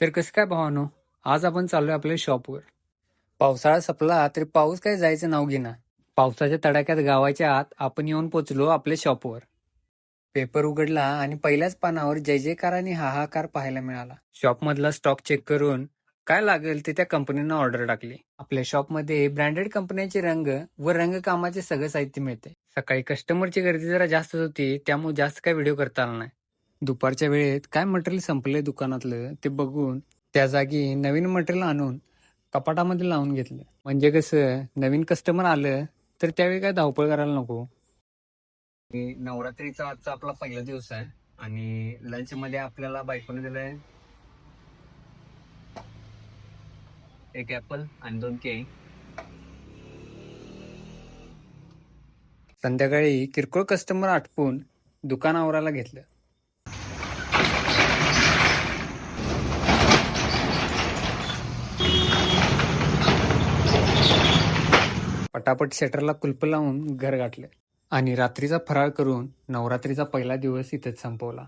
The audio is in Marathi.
तर कसं काय भावानो? आज आपण चाललोय आपल्या शॉपवर पावसाळा संपला तरी पाऊस काय जायचं नाव घेना पावसाच्या तडाख्यात गावाच्या आत आपण येऊन पोचलो आपल्या शॉपवर पेपर उघडला आणि पहिल्याच पानावर जय जयकाराने हाहाकार पाहायला मिळाला. शॉप मधला स्टॉक चेक करून काय लागेल ते त्या कंपनीनं ऑर्डर टाकली. आपल्या शॉपमध्ये ब्रँडेड कंपन्यांचे रंग व रंगकामाचे सगळं साहित्य मिळते. सकाळी कस्टमरची गर्दी जरा जास्त होती त्यामुळे जास्त काय व्हिडिओ करता आला नाही. दुपारच्या वेळेत काय मटेरियल संपलंय दुकानातलं ते बघून त्या जागी नवीन मटेरियल आणून कपाटामध्ये लावून घेतलं. म्हणजे कसं नवीन कस्टमर आलं तर त्यावेळी काय धावपळ करायला नको? नवरात्रीचा आजचा आपला पहिला दिवस आहे आणि लंच मध्ये आपल्याला बायकोने दिलंय एक ऍपल आणि दोन केळी. संध्याकाळी किरकोळ कस्टमर आटपून दुकान आवरायला घेतलं. पटापट शटरला कुलप लावून घर गाठले. आणि रात्रीचा फराळ करून नवरात्रीचा पहिला दिवस इथेच संपवला.